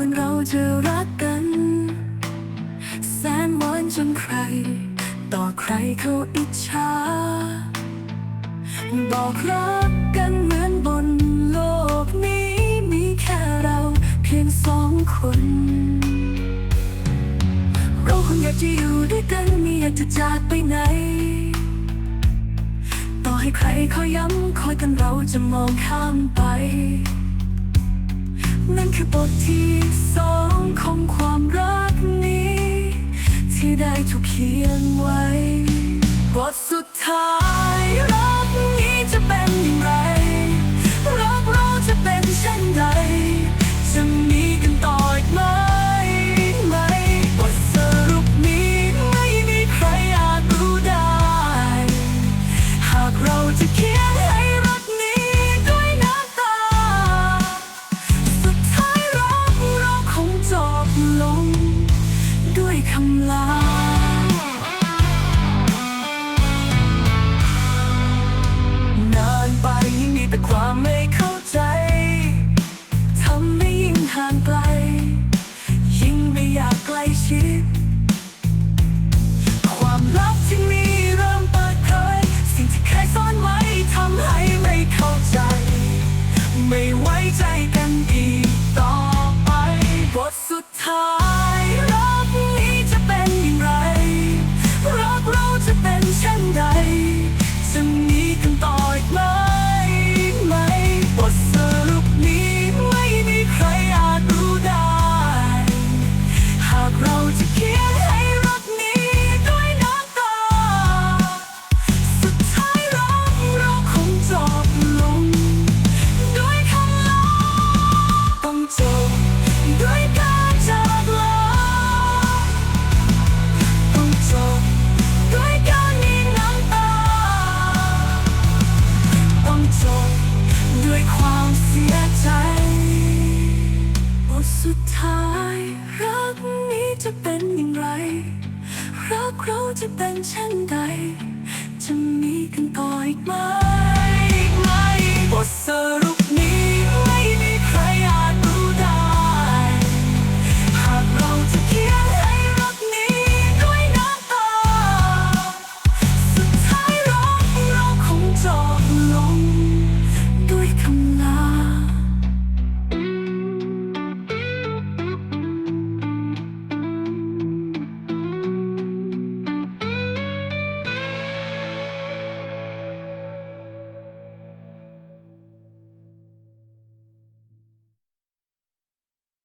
วันเราจะรักกัน แสนหวานจนใคร ต่อใครเขาอิจฉาบอกรักกันเหมือนบนโลกนี้มีแค่เราเพียงสองคน เราคงอยากจะอยู่ด้วยกันไม่อยากจะจากไปไหน ต่อให้ใครเขาย้ำคอยกันเราจะมองข้ามไป นั่นคือบทที่สองของความรักนี้ ที่ได้ถูกเขียนไว้ ไม่ไว้ใจกันอีก รักเราจะเป็นเช่นใด จะมีกันต่ออีกไหม